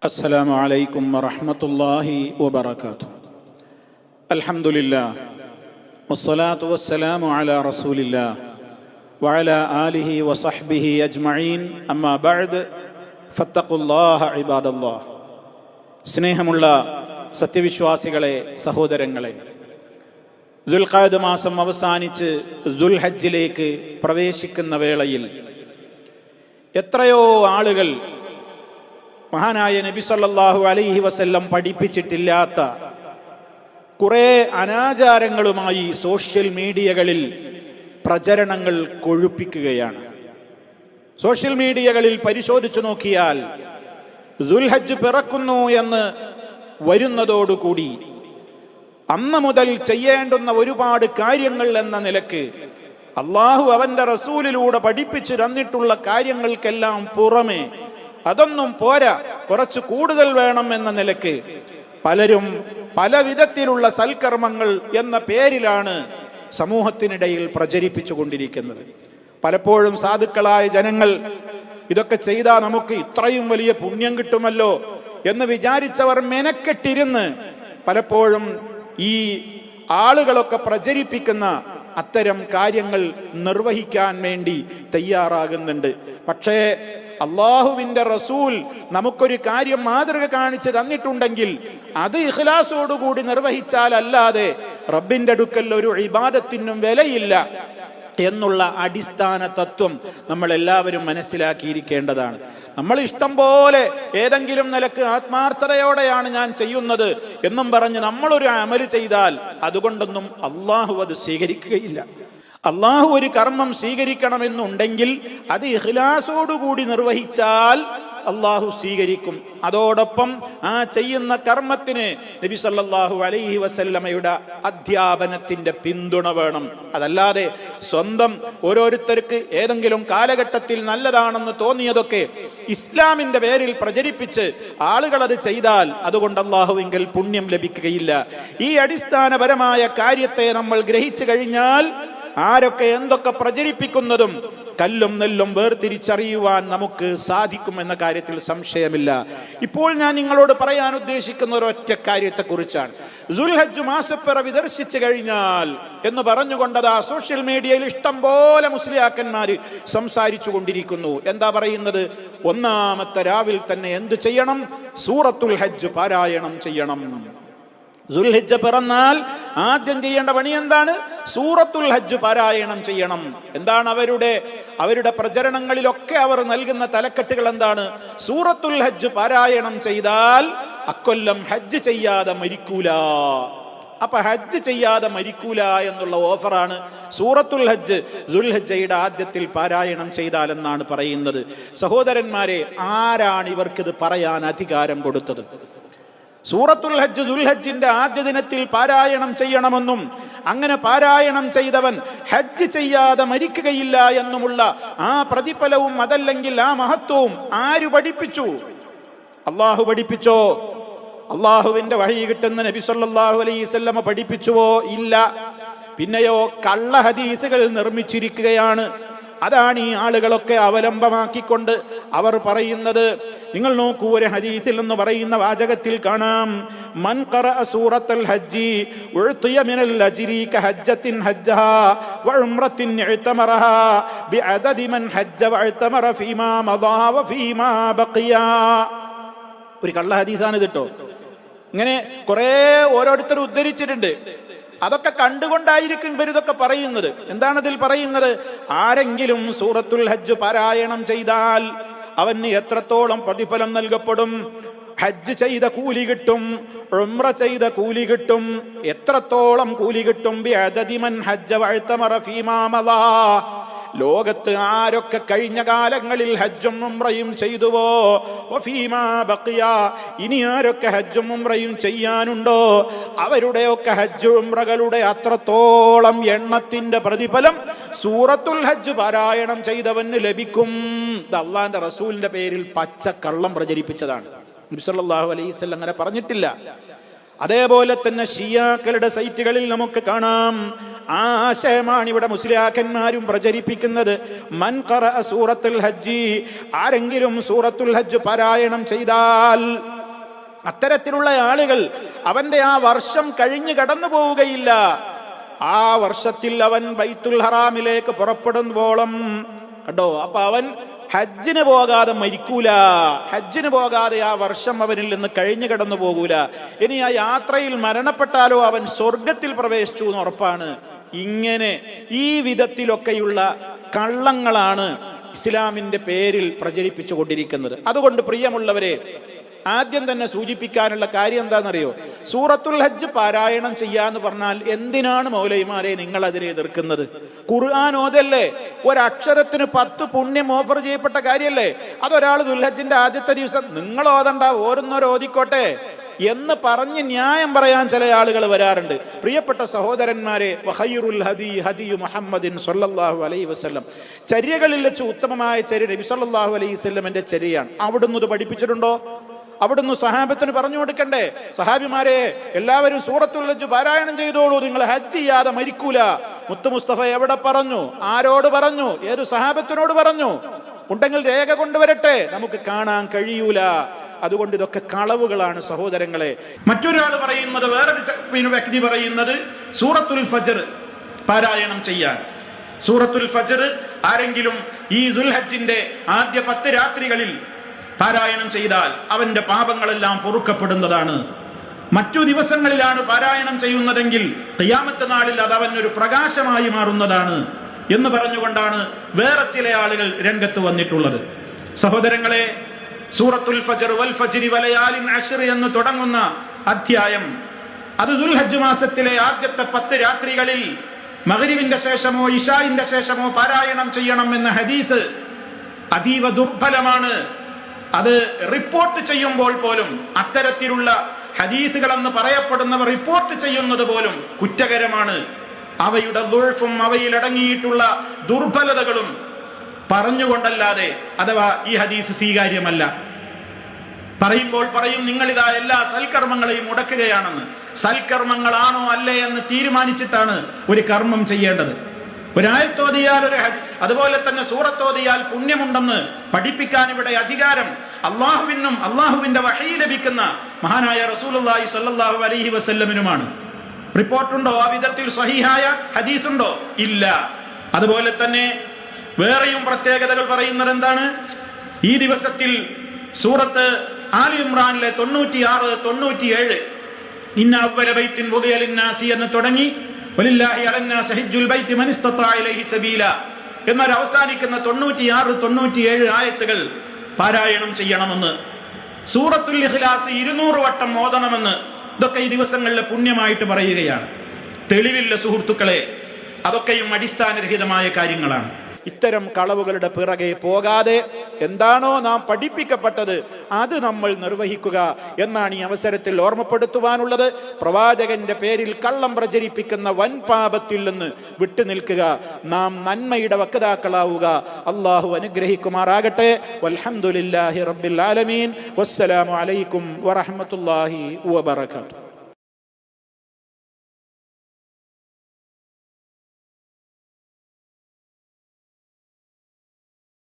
السلام عليكم ورحمة الله وبركاته الحمد لله والصلاة والسلام على رسول الله وعلى آله وصحبه أجمعين أما بعد فاتقوا الله عباد الله സ്നേഹമുള്ള സത്യവിശ്വാസികളെ സഹോദരങ്ങളെ ദുൽഖാദ് മാസം അവസാനിച്ച് ദുൽഹജ്ജിലേക്ക് പ്രവേശിക്കുന്ന വേളയിൽ എത്രയോ ആളുകൾ മഹാനായ നബി സല്ലാഹു അലൈഹി വസല്ലം പഠിപ്പിച്ചിട്ടില്ലാത്ത കുറെ അനാചാരങ്ങളുമായി സോഷ്യൽ മീഡിയകളിൽ പ്രചരണങ്ങൾ കൊഴുപ്പിക്കുകയാണ്. സോഷ്യൽ മീഡിയകളിൽ പരിശോധിച്ചു നോക്കിയാൽ ദുൽഹജ്ജ് പിറക്കുന്നു എന്ന് വരുന്നതോടുകൂടി അന്ന് മുതൽ ചെയ്യേണ്ടുന്ന ഒരുപാട് കാര്യങ്ങൾ എന്ന നിലയ്ക്ക് അള്ളാഹു അവന്റെ റസൂലിലൂടെ പഠിപ്പിച്ചു തന്നിട്ടുള്ള കാര്യങ്ങൾക്കെല്ലാം പുറമെ അതൊന്നും പോരാ. കുറച്ച് കൂടുതൽ വേണം എന്ന നിലയ്ക്ക് പലരും പല വിധത്തിലുള്ള സൽക്കർമ്മങ്ങൾ എന്ന പേരിലാണ് സമൂഹത്തിനിടയിൽ പ്രചരിപ്പിച്ചു കൊണ്ടിരിക്കുന്നത്. പലപ്പോഴും സാധുക്കളായ ജനങ്ങൾ ഇതൊക്കെ ചെയ്താൽ നമുക്ക് ഇത്രയും വലിയ പുണ്യം കിട്ടുമല്ലോ എന്ന് വിചാരിച്ചവർ മെനക്കെട്ടിരുന്ന് പലപ്പോഴും ഈ ആളുകളൊക്കെ പ്രചരിപ്പിക്കുന്ന അത്തരം കാര്യങ്ങൾ നിർവഹിക്കാൻ വേണ്ടി തയ്യാറാകുന്നുണ്ട്. പക്ഷേ അള്ളാഹുവിന്റെ റസൂൽ നമുക്കൊരു കാര്യം മാതൃക കാണിച്ച് തന്നിട്ടുണ്ടെങ്കിൽ അത് ഇഖ്ലാസോടുകൂടി നിർവഹിച്ചാൽ അല്ലാതെ റബ്ബിന്റെ അടുക്കൽ ഒരു ഇബാദത്തിനും വിലയില്ല എന്നുള്ള അടിസ്ഥാന തത്വം നമ്മൾ എല്ലാവരും മനസ്സിലാക്കിയിരിക്കേണ്ടതാണ്. നമ്മൾ ഇഷ്ടം പോലെ ഏതെങ്കിലും നിലയ്ക്ക് ആത്മാർത്ഥതയോടെയാണ് ഞാൻ ചെയ്യുന്നത് എന്നും പറഞ്ഞ് നമ്മളൊരു അമൽ ചെയ്താൽ അതുകൊണ്ടൊന്നും അള്ളാഹു അത് സ്വീകരിക്കുകയില്ല. അള്ളാഹു ഒരു കർമ്മം സ്വീകരിക്കണമെന്നുണ്ടെങ്കിൽ അത് ഇഹ്ലാസോടുകൂടി നിർവഹിച്ചാൽ അള്ളാഹു സ്വീകരിക്കും. അതോടൊപ്പം ആ ചെയ്യുന്ന കർമ്മത്തിന് നബി സല്ലാഹു അലൈഹി വസല്ലമയുടെ അധ്യാപനത്തിന്റെ പിന്തുണ വേണം. അതല്ലാതെ സ്വന്തം ഓരോരുത്തർക്ക് ഏതെങ്കിലും കാലഘട്ടത്തിൽ നല്ലതാണെന്ന് തോന്നിയതൊക്കെ ഇസ്ലാമിന്റെ പേരിൽ പ്രചരിപ്പിച്ച് ആളുകൾ അത് ചെയ്താൽ അതുകൊണ്ട് അള്ളാഹുവിങ്കിൽ പുണ്യം ലഭിക്കുകയില്ല. ഈ അടിസ്ഥാനപരമായ കാര്യത്തെ നമ്മൾ ഗ്രഹിച്ചു കഴിഞ്ഞാൽ ആരൊക്കെ എന്തൊക്കെ പ്രചരിപ്പിക്കുന്നതും കല്ലും നെല്ലും വേർതിരിച്ചറിയുവാൻ നമുക്ക് സാധിക്കും എന്ന കാര്യത്തിൽ സംശയമില്ല. ഇപ്പോൾ ഞാൻ നിങ്ങളോട് പറയാൻ ഉദ്ദേശിക്കുന്ന ഒരൊറ്റ കാര്യത്തെക്കുറിച്ചാണ്. ദുൽഹജ്ജ് മാസപ്പിറ വിദർശിച്ചു കഴിഞ്ഞാൽ എന്ന് പറഞ്ഞുകൊണ്ടത് ആ സോഷ്യൽ മീഡിയയിൽ ഇഷ്ടം പോലെ മുസ്ലിയാക്കന്മാർ സംസാരിച്ചു കൊണ്ടിരിക്കുന്നു എന്താ പറയുന്നത്? ഒന്നാമത്തെ രാവിൽ തന്നെ എന്ത് ചെയ്യണം? സൂറത്തുൽ ഹജ്ജ് പാരായണം ചെയ്യണം. ദുൽഹിജ്ജ പിറന്നാൽ ആദ്യം ചെയ്യേണ്ട പണി എന്താണ്? സൂറത്തുൽ ഹജ്ജ് പാരായണം ചെയ്യണം. എന്താണ് അവരുടെ അവരുടെ പ്രചരണങ്ങളിലൊക്കെ അവർ നൽകുന്ന തലക്കെട്ടുകൾ എന്താണ്? സൂറത്തുൽ ഹജ്ജ് പാരായണം ചെയ്താൽ അക്കൊല്ലം ഹജ്ജ് ചെയ്യാതെ മരിക്കൂല. അപ്പൊ ഹജ്ജ് ചെയ്യാതെ മരിക്കൂല എന്നുള്ള ഓഫറാണ് സൂറത്തുൽ ഹജ്ജ്. ദുൽഹജ്ജയുടെ ആദ്യത്തിൽ പാരായണം ചെയ്താൽ എന്നാണ് പറയുന്നത്. സഹോദരന്മാരെ ആരാണ് ഇവർക്കിത് പറയാൻ അധികാരം കൊടുത്തത്? സൂറത്തുൽ ഹജ്ജ് ദുൽഹജ്ജിന്റെ ആദ്യ ദിനത്തിൽ പാരായണം ചെയ്യണമെന്നും അങ്ങനെ പാരായണം ചെയ്തവൻ ഹജ്ജ് ചെയ്യാതെ മരിക്കുകയില്ല എന്നുമുള്ള ആ പ്രതിഫലവും അതല്ലെങ്കിൽ ആ മഹത്വവും ആര് പഠിപ്പിച്ചു? അള്ളാഹു പഠിപ്പിച്ചോ? അള്ളാഹുവിന്റെ വഴി കിട്ടുന്ന നബി സല്ലല്ലാഹു അലൈഹി വസല്ലമ പഠിപ്പിച്ചുവോ? ഇല്ല. പിന്നെയോ കള്ള ഹദീസുകൾ നിർമ്മിച്ചിരിക്കുകയാണ്. അതാണ് ഈ ആളുകളൊക്കെ അവലംബമാക്കിക്കൊണ്ട് അവർ പറയുന്നത്. നിങ്ങൾ നോക്കൂ ഒരു ഹദീസിൽ എന്ന് പറയുന്ന വാചകത്തിൽ കാണാം. മൻ സൂറത്തുൽ ഹജ്ജി മിനൽ അജ്രി ഹജ്ജത്തിൻ ഹജ്ജഹ വഉംറത്തിൻ ഇഅ്തമറഹ ബിഅദദി മൻ ഹജ്ജ വഅ്തമറ ഫീമാ മദാ വഫീമാ ബഖിയ. ഒരു കള്ള ഹദീസാണ് ഇത് കേട്ടോ ഇങ്ങനെ കുറെ ഓരോരുത്തർ ഉദ്ധരിച്ചിട്ടുണ്ട്. അതൊക്കെ കണ്ടുകൊണ്ടായിരിക്കും ഇവരിതൊക്കെ പറയുന്നത്. എന്താണ് ഇതിൽ പറയുന്നത്? ആരെങ്കിലും സൂറത്തുൽ ഹജ്ജ് പാരായണം ചെയ്താൽ അവന് എത്രത്തോളം പ്രതിഫലം നൽകപ്പെടും? ഹജ്ജ് ചെയ്ത കൂലി കിട്ടും? ഉംറ ചെയ്ത കൂലി കിട്ടും? എത്രത്തോളം കൂലി കിട്ടും? ഹജ്ജ വാഴ്ത്തമറ ഫീമാ മദാ. ലോകത്ത് ആരൊക്കെ കഴിഞ്ഞ കാലങ്ങളിൽ ഹജ്ജും ഉംറയും ചെയ്തുവോ? ഇനി ആരൊക്കെ ഹജ്ജും ഉംറയും ചെയ്യാനുണ്ടോ? അവരുടെയൊക്കെ ഹജ്ജ് ഉംറകളുടെ അത്രത്തോളം എണ്ണത്തിന്റെ പ്രതിഫലം സൂറത്തുൽ ഹജ്ജ് പാരായണം ചെയ്തവന് ലഭിക്കും. ഇത് അള്ളാന്റെ റസൂലിന്റെ പേരിൽ പച്ചക്കള്ളം കള്ളം പ്രചരിപ്പിച്ചതാണ്. നബി അലൈസ് അങ്ങനെ പറഞ്ഞിട്ടില്ല. അതേപോലെ തന്നെ ഷിയാക്കളുടെ സൈറ്റുകളിൽ നമുക്ക് കാണാം. ആശയമാണ് ഇവിടെ മുസ്ലിയാക്കന്മാരും പ്രചരിപ്പിക്കുന്നത്. മൻ സൂറത്തുൽ ഹജ്ജി ആരെങ്കിലും സൂറത്തുൽ ഹജ്ജ് പാരായണം ചെയ്താൽ അത്തരത്തിലുള്ള ആളുകൾ അവന്റെ ആ വർഷം കഴിഞ്ഞു കടന്നു പോവുകയില്ല. ആ വർഷത്തിൽ അവൻ ബൈത്തുൽ ഹറാമിലേക്ക് പുറപ്പെടുമ്പോളം കണ്ടോ? അപ്പൊ അവൻ ഹജ്ജിന് പോകാതെ മരിക്കൂല. ഹജ്ജിന് പോകാതെ ആ വർഷം അവനിൽ നിന്ന് കഴിഞ്ഞു കടന്നു പോകൂല. ഇനി ആ യാത്രയിൽ മരണപ്പെട്ടാലോ അവൻ സ്വർഗത്തിൽ പ്രവേശിച്ചു എന്ന് ഉറപ്പാണ്. ഇങ്ങനെ ഈ വിധത്തിലൊക്കെയുള്ള കള്ളങ്ങളാണ് ഇസ്ലാമിന്റെ പേരിൽ പ്രചരിപ്പിച്ചു കൊണ്ടിരിക്കുന്നത് അതുകൊണ്ട് പ്രിയമുള്ളവരെ ആദ്യം തന്നെ സൂചിപ്പിക്കാനുള്ള കാര്യം എന്താണെന്നറിയോ? സൂറത്തുൽ ഹജ്ജ് പാരായണം ചെയ്യാന്ന് പറഞ്ഞാൽ എന്തിനാണ് മൗലൈമാരെ നിങ്ങൾ അതിനെ എതിർക്കുന്നത്? ഖുർആൻ ഓതല്ലേ? ഒരക്ഷരത്തിന് പത്ത് പുണ്യം ഓഫർ ചെയ്യപ്പെട്ട കാര്യമല്ലേ അതൊരാൾ ദുൽഹജ്ജിന്റെ ആദ്യത്തെ ദിവസം നിങ്ങൾ ഓതണ്ട ഓരോന്നോരോ ഓതിക്കോട്ടെ? എന്ന് പറഞ്ഞ് ന്യായം പറയാൻ ചില ആളുകൾ വരാറുണ്ട്. പ്രിയപ്പെട്ട സഹോദരന്മാരെ വഹൈറുൽ ഹദി ഹദിയു മുഹമ്മദിൻ ചര്യകളിൽ വെച്ച് ഉത്തമമായ ചര്യ നബി സല്ലല്ലാഹു അലൈഹി വസല്ലമന്റെ ചര്യയാണ് അവിടുന്ന് ഇത് പഠിപ്പിച്ചിട്ടുണ്ടോ? അവിടുന്ന് സഹാബത്തിന് പറഞ്ഞു കൊടുക്കണ്ടേ? സഹാബിമാരെ എല്ലാവരും സൂറത്തുൽ ഹജ്ജ് പാരായണം ചെയ്തോളൂ. നിങ്ങൾ ഹജ്ജ് ചെയ്യാതെ മരിക്കൂല. മുത്തു മുസ്തഫ എവിടെ പറഞ്ഞു? ആരോട് പറഞ്ഞു? ഏത് സഹാബത്തിനോട് പറഞ്ഞു? ഉണ്ടെങ്കിൽ രേഖ കൊണ്ടുവരട്ടെ. നമുക്ക് കാണാൻ കഴിയൂല. അതുകൊണ്ട് ഇതൊക്കെ കളവുകളാണ് സഹോദരങ്ങളെ. മറ്റൊരാൾ പറയുന്നത് വേറൊരു വ്യക്തി പറയുന്നത് സൂറത്തുൽ ഫജർ പാരായണം ചെയ്യാൻ. സൂറത്തുൽ ഫജർ ആരെങ്കിലും ഈ ദുൽഹജിന്റെ ആദ്യ പത്ത് രാത്രികളിൽ പാരായണം ചെയ്താൽ അവന്റെ പാപങ്ങളെല്ലാം പൊറുക്കപ്പെടുന്നതാണ്. മറ്റു ദിവസങ്ങളിലാണ് പാരായണം ചെയ്യുന്നതെങ്കിൽ തയ്യാമത്തെ നാളിൽ അത് അവനൊരു പ്രകാശമായി മാറുന്നതാണ് എന്ന് പറഞ്ഞുകൊണ്ടാണ് വേറെ ചില ആളുകൾ രംഗത്ത് വന്നിട്ടുള്ളത്. സഹോദരങ്ങളെ സൂറത്തുൽ ഫജർ വൽ ഫജിരി വലയാലിൻ എന്ന് തുടങ്ങുന്ന അധ്യായം. അത് ദുൽഹജ്ജ് മാസത്തിലെ ആദ്യത്തെ പത്ത് രാത്രികളിൽ മഗ്രിബിന്റെ ശേഷമോ ഇഷായിന്റെ ശേഷമോ പാരായണം ചെയ്യണം എന്ന ഹദീസ് അതീവ ദുർബലമാണ്. അത് റിപ്പോർട്ട് ചെയ്യുമ്പോൾ പോലും അത്തരത്തിലുള്ള ഹദീസുകൾ എന്ന് പറയപ്പെടുന്നവർ റിപ്പോർട്ട് ചെയ്യുന്നത് പോലും കുറ്റകരമാണ്. അവയുടെ ദുൾഫും അവയിൽ അടങ്ങിയിട്ടുള്ള ദുർബലതകളും പറഞ്ഞുകൊണ്ടല്ലാതെ അഥവാ ഈ ഹദീസ് സ്വീകാര്യമല്ല. പറയുമ്പോൾ പറയും നിങ്ങളിതാ എല്ലാ സൽക്കർമ്മങ്ങളെയും മുടക്കുകയാണെന്ന്. സൽക്കർമ്മങ്ങളാണോ അല്ലേ എന്ന് തീരുമാനിച്ചിട്ടാണ് ഒരു കർമ്മം ചെയ്യേണ്ടത്. ഒരായത്തോതിയാൽ ഒരു അതുപോലെ തന്നെ സൂറത്തോതിയാൽ പുണ്യമുണ്ടെന്ന് പഠിപ്പിക്കാൻ ഇവിടെ അധികാരം അള്ളാഹുവിനും അള്ളാഹുവിന്റെ വഹി ലഭിക്കുന്ന മഹാനായ റസൂലുള്ളാഹി സല്ലാഹു അലഹി വസ്ല്ലമിനുമാണ്. റിപ്പോർട്ടുണ്ടോ? ആ വിധത്തിൽ സഹിഹായ ഹദീസുണ്ടോ? ഇല്ല. അതുപോലെ തന്നെ വേറെയും പ്രത്യേകതകൾ പറയുന്നത് എന്താണ് ഈ ദിവസത്തിൽ സൂറത്ത് ആലി ഇമ്രാനിലെ തൊണ്ണൂറ്റിയാറ് തൊണ്ണൂറ്റിയേഴ്. ഇന്ന അവ്വല ബൈത്തിൻ വുദിയ ലിന്നാസി എന്ന് തുടങ്ങി വലില്ലാഹി അവസാനിക്കുന്ന തൊണ്ണൂറ്റി ബൈത്തി തൊണ്ണൂറ്റി ഏഴ് എന്നാൽ ആയത്തുകൾ പാരായണം ചെയ്യണമെന്ന്. സൂറത്തുൽ ഇഖ്ലാസ് ഇരുന്നൂറ് വട്ടം ഓതണമെന്ന് ഇതൊക്കെ ഈ ദിവസങ്ങളിലെ പുണ്യമായിട്ട് പറയുകയാണ്. തെളിവില്ല സുഹൃത്തുക്കളെ അതൊക്കെയും അടിസ്ഥാനരഹിതമായ കാര്യങ്ങളാണ്. ഇത്തരം കളവുകളുടെ പിറകെ പോകാതെ എന്താണോ നാം പഠിപ്പിക്കപ്പെട്ടത് അത് നമ്മൾ നിർവഹിക്കുക എന്നാണ് ഈ അവസരത്തിൽ ഓർമ്മപ്പെടുത്തുവാനുള്ളത്. പ്രവാചകന്റെ പേരിൽ കള്ളം പ്രചരിപ്പിക്കുന്ന വൻ പാപത്തിൽ നിന്ന് വിട്ടുനിൽക്കുക നാം നന്മയുടെ വക്താക്കളാവുക. അള്ളാഹു അനുഗ്രഹിക്കുമാറാകട്ടെ. വൽഹംദുലില്ലാഹി റബ്ബിൽ ആലമീൻ. വസ്സലാമു അലൈക്കും വറഹ്മത്തുള്ളാഹി വബറകാതുഹു.